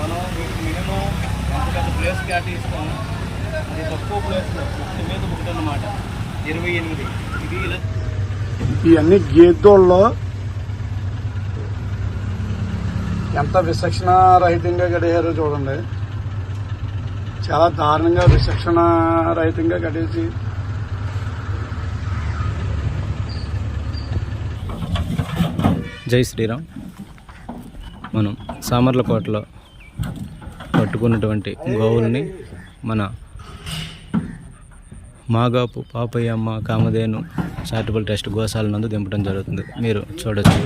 మనం వీటికి మినిమం ఎంత పెద్ద ప్లేస్ కేటాయిస్తాము అది తక్కువ ప్లేస్లో ఒకటి మీద ఒకటి అన్నమాట. ఇరవై ఎనిమిది. ఇది ఇలా ఇవన్నీ గేదోళ్ళలో ఎంత విచక్షణ రహితంగా గడియారో చూడండి. చాలా దారుణంగా విచక్షణ రహితంగా గడిచి జై శ్రీరామ్. మనం సామర్లకోటలో పట్టుకున్నటువంటి గోవుల్ని మన మాగాపు పాపయ్యమ్మ కామధేను చారిటబుల్ ట్రస్ట్ గోశాల నందు దింపడం జరుగుతుంది. మీరు చూడొచ్చు.